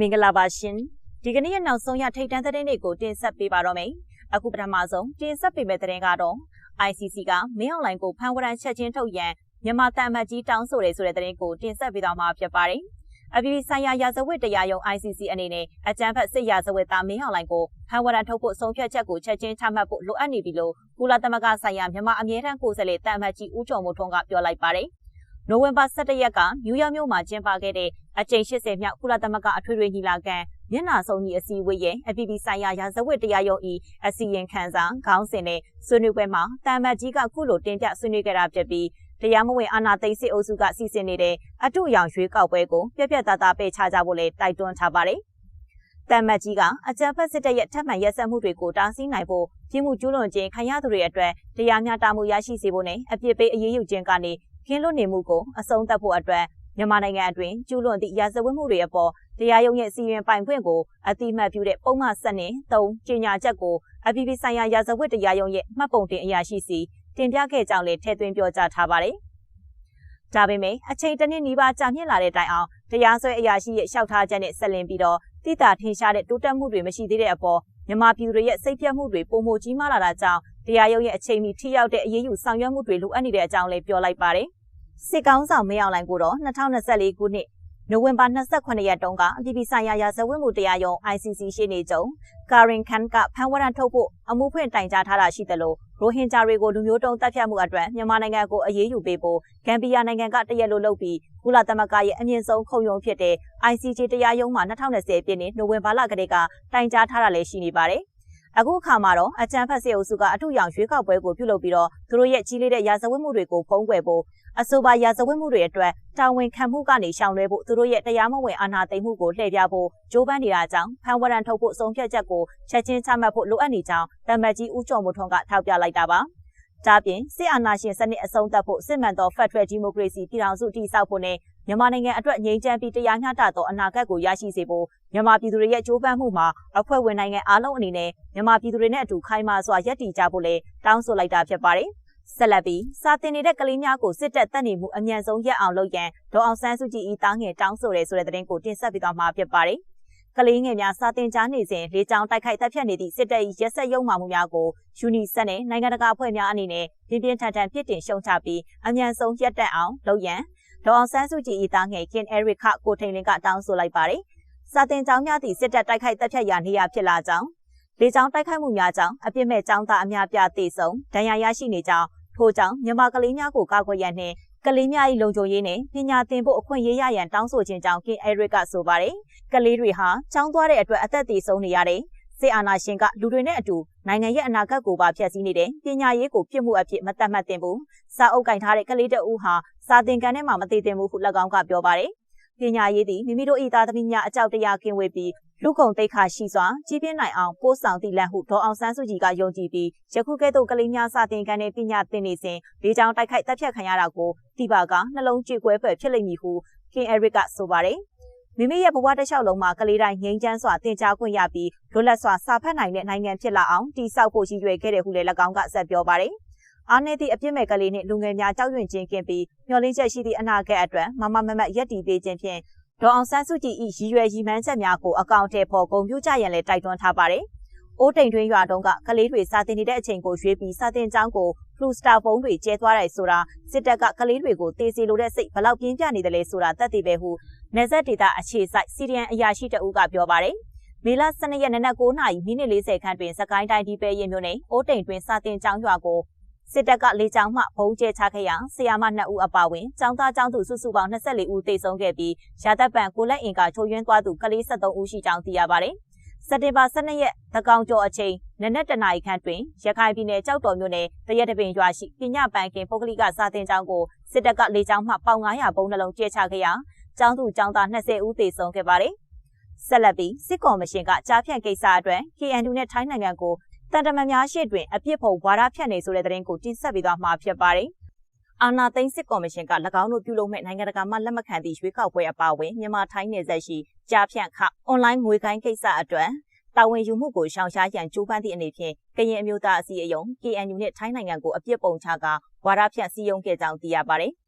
မင်္ဂလာပါရှင်ဒီကနေ့ရဲ့နောက်ဆုံးရထိတ်တန်းသတင်းတွေကိုတင်ဆက်ပေးပါတော့မယ်အခုပထမဆုံးတင်ဆက်ပေးမယ့်သတင်းကတော့ ICC ကမင်းအွန်လိုင်းကိုဖန်ဝရန်ချက်ချင်းထုတ်ရန်မြန်မာတန်မတ်ကြီးတောင်းဆိုတယ်ဆိုတဲ့သတင်းကိုတင်ဆက်ပေးသွားမှာဖြစ်ပါတယ်အပြည်ပြည်ဆိုင်ရာရာဇဝတ်တရားရုံး ICC အနေနဲ့အကြမ်းဖက်စစ်ရာဇဝတ်သားမင်းအောင်လိုင်ကိုဖန်ဝရန်ထုတ်ဖို့ဆုံးဖြတ်ချက်ကိုချက်ချင်းချမှတ်ဖို့လိုအပ်နေပြီလို့ကုလသမဂ္ဂဆိုင်ရာမြန်မာအမြဲတမ်းကိုယ်စားလှယ်တန်မတ်ကြီးဦးကျော်မိုးထွန်းကပြောလိုက်ပါတယ်။ နိုဝင်ဘာ17ရက်ကနယူးယောက်မြို့မှာကျင်းပခဲ့တဲ့အကြိမ်80မြောက်ကုလသမဂ္ဂအထွေထွေညီလာခံမျက်နှာစုံကြီးအစည်းအဝေးရဲ့အပြည်ပြည်ဆိုင်ရာရာဇဝတ်တရားရုံး၏အစီရင်ခံစာခေါင်းစဉ်နဲ့ဆွေးနွေးပွဲမှာတာမတ်ကြီးကခုလိုတင်ပြဆွေးနွေးခဲ့တာဖြစ်ပြီးတရားမဝင်အာဏာသိမ်းစစ်အုပ်စုကစီစဉ်နေတဲ့အထုရောင်ရွေးကောက်ပွဲကိုပြက်ပြက်သားသားပယ်ချကြဖို့လည်းတိုက်တွန်းထားပါတယ်။တမ်မတ်ကြီးကအကြံဖက်စစ်တပ်ရဲ့ထပ်မံရက်စက်မှုတွေကိုတားဆီးနိုင်ဖို့ပြည်မှုကျူးလွန်ခြင်းခံရသူတွေအတွက်တရားမျှတမှုရရှိစေဖို့နဲ့အပြစ်ပေးအရေးယူခြင်းကနေ ကင်းလွတ်နေမှုကိုအဆုံးသတ်ဖို့အတွက်မြန်မာနိုင်ငံအတွင်းကျူးလွန်သည့်ရာဇဝတ်မှုတွေအပေါ်တရားရုံးရဲ့စီရင်ပိုင်ခွင့်ကိုအတိမတ်ပြုတဲ့ပုံမှန်ဆက်နဲ့၃ကြေညာချက်ကိုအပြည်ပြည်ဆိုင်ရာရာဇဝတ်တရားရုံးရဲ့မှတ်ပုံတင်အရာရှိစီတင်ပြခဲ့ကြောင်းလည်းထည့်သွင်းပြောကြားထားပါတယ်။ဒါပေမဲ့အချိန်တစ်နှစ်နီးပါးကြာမြင့်လာတဲ့တိုင်အောင်တရားစွဲအရာရှိရဲ့လျှောက်ထားချက်နဲ့ဆက်လင်းပြီးတော့တိတာထင်ရှားတဲ့တိုးတက်မှုတွေမရှိသေးတဲ့အပေါ်မြန်မာပြည်သူတွေရဲ့စိတ်ပြတ်မှုတွေပုံမကြီးမားလာတာကြောင့် တရားရုံးရဲ့အချိန်မီထိရောက်တဲ့အရေးယူဆောင်ရွက်မှုတွေလိုအပ်နေတဲ့အကြောင်းလည်းပြောလိုက်ပါတယ်။စစ်ကောင်းဆောင်မင်းအောင်လှိုင်ကိုတော့2024ခုနှစ်နိုဝင်ဘာ28ရက်တုန်းကအပြည်ပြည်ဆိုင်ရာရာဇဝတ်မှုတရားရုံး ICC ရှေ့နေချုပ်ကာရင်ခန်ကဖန်ဝရန်ထုတ်ဖို့အမှုဖွင့်တိုင်ကြားထားတာရှိတယ်လို့ရိုဟင်ဂျာတွေကိုလူမျိုးတုံးတပ်ဖြတ်မှုအတွက်မြန်မာနိုင်ငံကိုအရေးယူပေးဖို့ဂမ်ဘီယာနိုင်ငံကတရက်လိုလုပ်ပြီးကုလသမဂ္ဂရဲ့အမြင့်ဆုံးခုံရုံးဖြစ်တဲ့ ICJ တရားရုံးမှာ2020ပြည့်နှစ်နိုဝင်ဘာလကတည်းကတိုင်ကြားထားတာလည်းရှိနေပါတယ်။ အခုအခါမှာတော့အကြံဖက်စစ်အုပ်စုကအထုရောင်ရွေးကောက်ပွဲကိုပြုလုပ်ပြီးတော့သူတို့ရဲ့ကြီးလေးတဲ့ရာဇဝတ်မှုတွေကိုဖုံးကွယ်ဖို့အဆိုပါရာဇဝတ်မှုတွေအတွက်တာဝန်ခံမှုကနေရှောင်လွှဲဖို့သူတို့ရဲ့တရားမဝင်အာဏာသိမ်းမှုကိုလှည့်ပြဖို့ကြိုးပမ်းနေတာကြောင့်ဖန်ဝရန်ထုတ်ဖို့ဆုံးဖြတ်ချက်ကိုချက်ချင်းချမှတ်ဖို့လိုအပ်နေကြောင်းတမတ်ကြီးဦးကျော်မိုးထွန်းကထောက်ပြလိုက်တာပါ။ဒါပြင်စစ်အာဏာရှင်စနစ်အဆုံးသတ်ဖို့စစ်မှန်သောဖက်ဒရယ်ဒီမိုကရေစီပြည်ထောင်စုတည်ဆောက်ဖို့နဲ့ မြန်မာနိုင်ငံအတွက်ငြိမ်းချမ်းပြီးတရားမျှတသောအနာဂတ်ကိုရရှိစေဖို့မြန်မာပြည်သူတွေရဲ့ကြိုးပမ်းမှုမှာအဖွဲ့ဝင်နိုင်ငံအားလုံးအနေနဲ့မြန်မာပြည်သူတွေနဲ့အတူခိုင်မာစွာရပ်တည်ကြဖို့လည်းတောင်းဆိုလိုက်တာဖြစ်ပါတယ်။ဆက်လက်ပြီးစာတင်နေတဲ့ကလေးများကိုစစ်တပ်တပ်နေမှုအမြန်ဆုံးရပ်အောင်လုပ်ရန်ဒေါအောင်ဆန်းစုကြည်ဤတားငယ်တောင်းဆိုရဲဆိုတဲ့သတင်းကိုတင်ဆက်ပေးသွားမှာဖြစ်ပါတယ်။ကလေးငယ်များစာတင်ကြားနေစဉ်လေးချောင်းတိုက်ခိုက်တပ်ဖြတ်နေသည့်စစ်တပ်၏ရက်ဆက်ရုံမှမှုများကိုယူနီဆက်နဲ့နိုင်ငံတကာအဖွဲ့များအနေနဲ့ပြင်းပြင်းထန်ထန်ပြစ်တင်ရှုံချပြီးအမြန်ဆုံးရပ်တန့်အောင်လုပ်ရန် ဒေါအောင်ဆန်းစုကြည်၏တားငယ်ကင်အဲရစ်ခကိုထိန်လင်းကတောင်းဆိုလိုက်ပါတယ်။စာတင်ကျောင်းများသည့်စစ်တပ်တိုက်ခိုက်တပ်ဖြတ်ရာနေရာဖြစ်လာကြောင်းလေကြောင်းတိုက်ခိုက်မှုများကြောင့်အပြစ်မဲ့ကျောင်းသားအများပြားသေဆုံးဒဏ်ရာရရှိနေကြောင်းထို့ကြောင့်မြန်မာကလေးများကိုကာကွယ်ရန်နှင့်ကလေးများ၏လုံခြုံရေးနဲ့ပညာသင်ဖို့အခွင့်အရေးရရန်တောင်းဆိုခြင်းကြောင့်ကင်အဲရစ်ကဆိုပါတယ်။ကလေးတွေဟာចောင်းသွားတဲ့အတွက်အသက်သေဆုံးနေရတယ်။ စစ်အာဏာရှင်ကလူတွေနဲ့အတူနိုင်ငံရဲ့အနာဂတ်ကိုပါဖျက်ဆီးနေတယ်။ပညာရေးကိုပြစ်မှုအဖြစ်မတတ်မှတ်သင့်ဘူး။စာအုပ်ကင်ထားတဲ့ကလေးတအူးဟာစာသင်ခန်းထဲမှာမသေးသင့်ဘူးဟု၎င်းကပြောပါတယ်။ပညာရေးသည်မိမိတို့၏သားသမီးများအကြောက်တရားကင်းဝေးပြီးလူကုန်တိတ်ခါရှိစွာကြီးပြင်းနိုင်အောင်ပို့ဆောင်တည်လန့်ဟုဒေါ်အောင်ဆန်းစုကြည်ကယုံကြည်ပြီးယခုကဲ့သို့ကလေးများစာသင်ခန်းနဲ့ပညာသင်နေစဉ်လေကြောင်းတိုက်ခိုက်တပ်ဖြတ်ခံရတာကိုတိပါကနှလုံးကြေကွဲဖွယ်ဖြစ်လိမ့်မည်ဟုကင်အဲရစ်ကဆိုပါတယ် မိမိရဲ့ဘဝတစ်လျှောက်လုံးမှာကလေးတိုင်းငြိမ်းချမ်းစွာသင်ကြားခွင့်ရပြီးလွတ်လပ်စွာစာဖတ်နိုင်တဲ့နိုင်ငံဖြစ်လာအောင်တည်ဆောက်ဖို့ရည်ရွယ်ခဲ့တဲ့ဟုလည်း၎င်းကဆက်ပြောပါတယ်။အားနည်းသည့်အပြစ်မဲ့ကလေးနှင့်လူငယ်များကြောက်ရွံ့ခြင်းကင်းပြီးမျှော်လင့်ချက်ရှိသည့်အနာဂတ်အတွက်မမမမရက်တည်ပေးခြင်းဖြင့်ဒေါအောင်ဆန်းစုကြည်၏ရည်ရွယ်ရည်မှန်းချက်များကိုအကောင့်ထဲပေါ်ဂုဏ်ပြုကြရန်လည်းတိုက်တွန်းထားပါတယ်။အိုးတိမ်တွင်းရွာတုန်းကကလေးတွေစာတင်နေတဲ့အချိန်ကိုရွေးပြီးစာတင်ကျောင်းကိုဖလူစတာဖုန်းတွေကျဲသွားတယ်ဆိုတာစစ်တပ်ကကလေးတွေကိုတေးစီလိုတဲ့စိတ်ဘလောက်ပြင်းပြနေတယ်လဲဆိုတာသက်သေပဲဟု နေဆက်ဒေတာအခြေစိုက်စီရီယန်အရာရှိတအုပ်ကပြောပါတယ်။မေလ12ရက်နေ့နက်9:40မိနစ်40ခန့်တွင်စကိုင်းတိုင်းဒီပဲရင်မြို့နယ်အိုးတိမ်တွင်စာတင်ကျောင်းရွာကိုစစ်တပ်ကလေကြောင်းမှဘုံကျဲချခဲ့ရာဆီယာမ2ဦးအပါအဝင်ចောင်းသားចောင်းသူစုစုပေါင်း24ဦးသေဆုံးခဲ့ပြီးရာသက်ပံကိုလက်အင်ကချိုးယွင်းသွားသူကလေး73ဦးရှိကြောင်းသိရပါတယ်။စက်တင်ဘာ12ရက်သကောင်ကျော်အချိန်နနက်တနာရီခန့်တွင်ရခိုင်ပြည်နယ်ကြောက်တော်မြို့နယ်တရက်တပင်ရွာရှိပညာပန်းကင်ပုဂ္ဂလိကစာသင်ကျောင်းကိုစစ်တပ်ကလေကြောင်းမှပေါင်900ဘုံနှလုံးကျဲချခဲ့ရာ ကျောင်းသူကျောင်းသား20ဦးသေဆုံးခဲ့ပါတယ်။ဆက်လက်ပြီးစစ်ကော်မရှင်ကကြားဖြန့်ကိစ္စအတွက် KNU နဲ့ထိုင်းနိုင်ငံကိုတန်တမန်များရှေ့တွင်အပြစ်ဖို့ဝါဒဖြန့်နေဆိုတဲ့သတင်းကိုတင်ဆက်ပေးသွားမှာဖြစ်ပါတယ်။အာနာသိန်းစစ်ကော်မရှင်က၎င်းတို့ပြုလုပ်မဲ့နိုင်ငံတကာမှလက်မခံသည့်ရွေးကောက်ပွဲအပါအဝင်မြန်မာထိုင်းနယ်စပ်ရှိကြားဖြန့်ခအွန်လိုင်းငွေကိုင်းကိစ္စအတွက်တာဝန်ယူမှုကိုရှောင်ရှားရန်ကြိုးပမ်းသည့်အနေဖြင့်ကရင်အမျိုးသားအစည်းအရုံး KNU နဲ့ထိုင်းနိုင်ငံကိုအပြစ်ပုံချကာဝါဒဖြန့်စည်းရုံးခဲ့ကြောင်းသိရပါတယ်။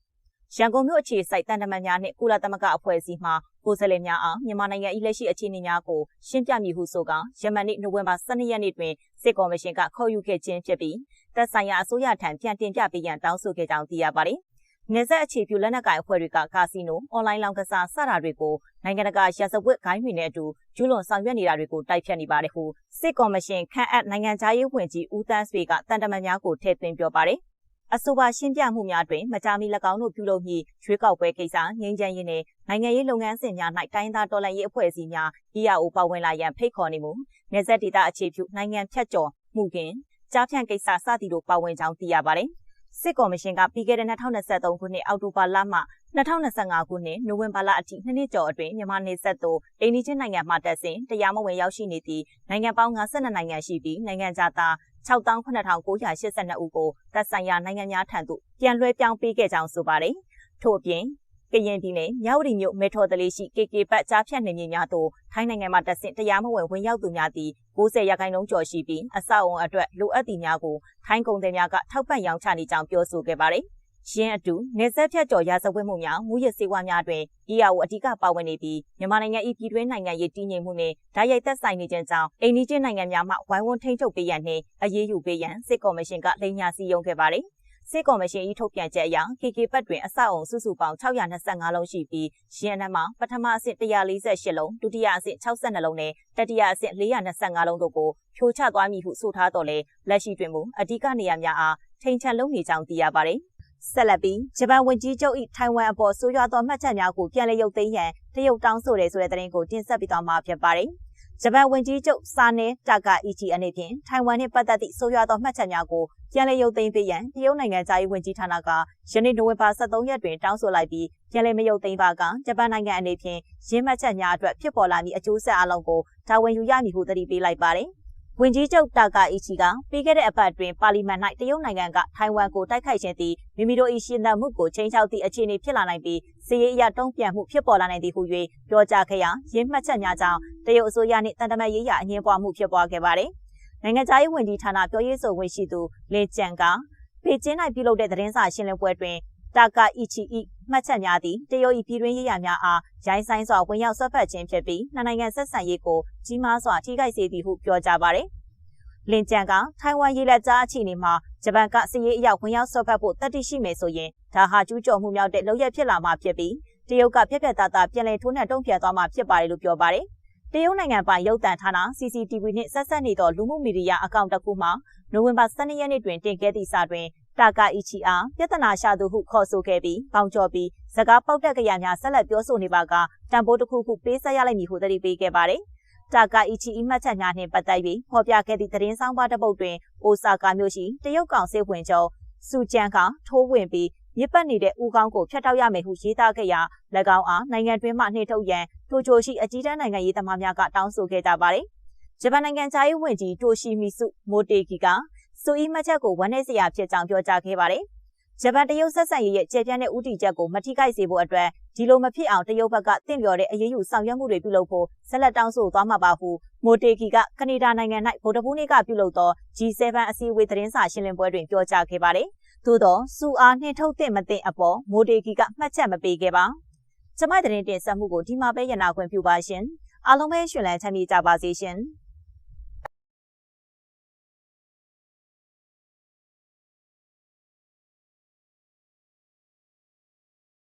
ရန်ကုန်မြို့အခြေစိုက်တန်တမန်များနှင့်ကုလသမဂ္ဂအဖွဲ့အစည်းမှကိုယ်စားလှယ်များအားမြန်မာနိုင်ငံ၏လက်ရှိအခြေအနေများကိုရှင်းပြမည်ဟုဆိုကာယမန်နေ့နိုဝင်ဘာ12ရက်နေ့တွင်စစ်ကော်မရှင်ကခေါ်ယူခဲ့ခြင်းဖြစ်ပြီးသက်ဆိုင်ရာအစိုးရထံပြန်တင်ပြပေးရန်တောင်းဆိုခဲ့ကြောင်းသိရပါတယ်။နေဆက်အခြေပြုလက်နက်ကိုင်အဖွဲ့တွေကကာစီနိုအွန်လိုင်းလောင်းကစားစတာတွေကိုနိုင်ငံတကာရာဇဝတ်ဂိုင်းတွေနဲ့အတူကျူးလွန်ဆောင်ရွက်နေတာတွေကိုတိုက်ဖြတ်နေပါတယ်ဟုစစ်ကော်မရှင်ခန့်အပ်နိုင်ငံသားရေးဝန်ကြီးဦးတန်းဆွေကတန်တမန်များကိုထည့်သွင်းပြောပါတယ်။ အဆိုပါရှင်းပြမှုများတွင်မကြာမီ၎င်းတို့ပြုလုပ်မည့်ရွေးကောက်ပွဲကိစ္စငြိမ်းချမ်းရေးနှင့်နိုင်ငံရေးလုပ်ငန်းစဉ်များ၌တိုင်းသားတော်လှန်ရေးအဖွဲ့အစည်းများ EAO ပါဝင်လာရန်ဖိတ်ခေါ်နေမှုနေဆက်ဒေတာအခြေပြုနိုင်ငံဖြတ်ကျော်မှုကင်ကြားဖြန့်ကိစ္စစသည်တို့ပါဝင်ကြောင်းသိရပါတယ်။စစ်ကော်မရှင်ကပြီးခဲ့တဲ့2023ခုနှစ်အောက်တိုဘာလမှ2025ခုနှစ်နိုဝင်ဘာလအထိနှစ်နှစ်ကျော်အတွင်းမြန်မာနေဆက်သို့အိန္ဒိချင်းနိုင်ငံမှတက်စဉ်တရားမဝင်ရောက်ရှိနေသည့်နိုင်ငံပေါင်း52နိုင်ငံရှိပြီးနိုင်ငံခြားသား 68982ဦးကိုသက်ဆိုင်ရာနိုင်ငံများထံသို့ပြန်လွှဲပြောင်းပေးခဲ့ကြောင်းဆိုပါတယ်။ထို့အပြင်ကရင်ပြည်နယ်မြဝတီမြို့မေထော်တလေးရှိ KK ပတ်ကြားဖြတ်နေမြေများသို့ထိုင်းနိုင်ငံမှတက်ဆင့်တရားမဝင်ဝင်ရောက်သူများသည်90ရာခိုင်နှုန်းကျော်ရှိပြီးအဆောက်အုံအတွက်လိုအပ်သည်များကိုထိုင်းကုန်သည်များကထောက်ပံ့ရောင်းချနေကြောင်းပြောဆိုခဲ့ပါတယ်။ ရင်းအတူနေဆက်ဖြတ်ကျော်ရာဇဝတ်မှုများမူရစေဝါများတွင် EAO အဓိကပါဝင်နေပြီးမြန်မာနိုင်ငံ၏ပြည်တွင်းနိုင်ငံရေးတည်ငြိမ်မှုနှင့်ဓာတ်ရိုက်သက်ဆိုင်နေခြင်းကြောင့်အိန္ဒိချင်းနိုင်ငံများမှဝိုင်းဝန်းထိန်းချုပ်ပေးရန်နှင့်အရေးယူပေးရန်စစ်ကော်မရှင်ကလိမ်ညာစည်းရုံးခဲ့ပါသည်စစ်ကော်မရှင်၏ထုတ်ပြန်ချက်အရ KK ပတ်တွင်အဆောက်အုံစုစုပေါင်း625လုံးရှိပြီးရန်နံမှာပထမအဆင့်148လုံးဒုတိယအဆင့်62လုံးနဲ့တတိယအဆင့်425လုံးတို့ကိုဖြိုချသွားမည်ဟုဆိုထားတော်လဲလက်ရှိတွင်မူအဓိကနေရာများအားထိန်ချန်လုံးနေကြောင်းသိရပါတယ်။ ဆက်လက်ပြီးဂျပန်ဝန်ကြီးချုပ်၏ထိုင်ဝမ်အပေါ်ဆိုးရွားသောမှတ်ချက်များကိုပြန်လည်ရုပ်သိမ်းရန်တရုတ်တောင်းဆိုတယ်ဆိုတဲ့သတင်းကိုတင်ဆက်ပေးသွားမှာဖြစ်ပါတယ်။ဂျပန်ဝန်ကြီးချုပ်စာနေတာကာအီချီအနေဖြင့်ထိုင်ဝမ်နှင့်ပတ်သက်သည့်ဆိုးရွားသောမှတ်ချက်များကိုပြန်လည်ရုပ်သိမ်းပေးရန်တရုတ်နိုင်ငံသားရေးဝန်ကြီးဌာနကယနေ့နိုဝင်ဘာ23ရက်တွင်တောင်းဆိုလိုက်ပြီးပြန်လည်မရုပ်သိမ်းပါကဂျပန်နိုင်ငံအနေဖြင့်ရင်းမှတ်ချက်များအတွက်ဖြစ်ပေါ်လာမည့်အကျိုးဆက်အလုံးကိုတာဝန်ယူရမည်ဟုသတိပေးလိုက်ပါတယ်။ ဝန်ကြီးချုပ်တာကာအီချီကပြီးခဲ့တဲ့အပတ်တွင်ပါလီမန်၌တရုတ်နိုင်ငံကထိုင်ဝမ်ကိုတိုက်ခိုက်ခြင်းသည်မိမိတို့၏ရှင်သန်မှုကိုချိန်ချောက်သည့်အခြေအနေဖြစ်လာနိုင်ပြီးစီးရေးအရတုံ့ပြန်မှုဖြစ်ပေါ်လာနိုင်သည်ဟု၍ပြောကြားခဲ့ရာရင်းမှတ်ချက်များကြောင့်တရုတ်အစိုးရနှင့်တန်တမတ်ရေးရာအငင်းပွားမှုဖြစ်ပွားခဲ့ပါသည်။နိုင်ငံခြားရေးဝန်ကြီးဌာနပြောရေးဆိုခွင့်ရှိသူလေကျန်ကပေကျင်း၌ပြုလုပ်တဲ့သတင်းစာရှင်းလင်းပွဲတွင် တာကာအီချီ၏မှတ်ချက်များသည်တရုတ်၏ပြည်တွင်းရေးရာများအားရိုင်းဆိုင်စွာဝင်ရောက်ဆွတ်ဖက်ခြင်းဖြစ်ပြီးနှစ်နိုင်ငံဆက်ဆံရေးကိုကြီးမားစွာထိခိုက်စေသည်ဟုပြောကြားပါသည်လင်ကျန်ကထိုင်ဝမ်ရေလက်ကြားအခြေအနေမှာဂျပန်ကစစ်ရေးအရောက်ဝင်ရောက်ဆော့ဖက်ဖို့တတိရှိမယ်ဆိုရင်ဒါဟာကျူးကျော်မှုမြောက်တဲ့လုပ်ရက်ဖြစ်လာမှာဖြစ်ပြီးတရုတ်ကပြက်ပြက်သားသားပြန်လည်ထိုးနှက်တုံ့ပြန်သွားမှာဖြစ်ပါတယ်လို့ပြောပါတယ်။ တရုတ်နိုင်ငံပိုင်ရုပ်သံဌာန CCTV နှင့်ဆက်ဆက်နေသောလူမှုမီဒီယာအကောင့်တစ်ခုမှာနိုဝင်ဘာ12ရက်နေ့တွင်တင်ခဲ့သည့်စာတွင်တာကာအီချီအားပြဿနာရှာသူဟုခေါ်ဆိုခဲ့ပြီးပေါင်ကျော်ပြီးစကားပေါက်တက်ကြရများဆက်လက်ပြောဆိုနေပါကတံပိုးတစ်ခုခုပေးဆက်ရလိမ့်မည်ဟုသတိပေးခဲ့ပါတယ်။တာကာအီချီအီမှတ်ချက်များနှင့်ပတ်သက်ပြီးဖော်ပြခဲ့သည့်သတင်းဆောင်ပါတစ်ပုဒ်တွင်အိုဆာကာမြို့ရှိတရုတ်ကောင်စစ်ဝင်ချုပ်စူကျန်ကထိုးဝင်ပြီး မြစ်ပတ်နေတဲ့ဦးကောင်းကိုဖျက်တောက်ရမယ်ဟုရေးသားခဲ့ရာ၎င်းအားနိုင်ငံတွင်းမှနှိထုတ်ရန်တိုချိုရှိအကြီးတန်းနိုင်ငံရေးသမားများကတောင်းဆိုခဲ့ကြပါတယ်။ဂျပန်နိုင်ငံခြားရေးဝန်ကြီးတိုရှီမီစုမိုတေကီကစူအီမှတ်ချက်ကိုဝန်내စရာဖြစ်ကြောင်းပြောကြားခဲ့ပါတယ်။ဂျပန်တရုတ်ဆက်ဆံရေးရဲ့ကျေပြန့်တဲ့ဥတီချက်ကိုမထိခိုက်စေဖို့အတွက်ဒီလိုမဖြစ်အောင်တရုတ်ဘက်ကတင့်လျော်တဲ့အရေးယူဆောင်ရွက်မှုတွေပြုလုပ်ဖို့ဆက်လက်တောင်းဆိုသွားမှာပါဟုမိုတေကီကကနေဒါနိုင်ငံ၌ဗုဒ္ဓဘုနေ့ကပြုလုပ်သော G7 အစည်းအဝေးသတင်းစာရှင်းလင်းပွဲတွင်ပြောကြားခဲ့ပါတယ်။ သို့သောစူအားနှင်ထုတ်တဲ့မသိအပေါ်မိုတေကီကမှတ်ချက်မပေးခဲ့ပါ။ကျမတဲ့တင်ဆက်မှုကိုဒီမှာပဲရနာခွင့်ပြုပါရှင်။အားလုံးပဲရှင်လန်းချမ်းမြေ့ကြပါစေရှင်။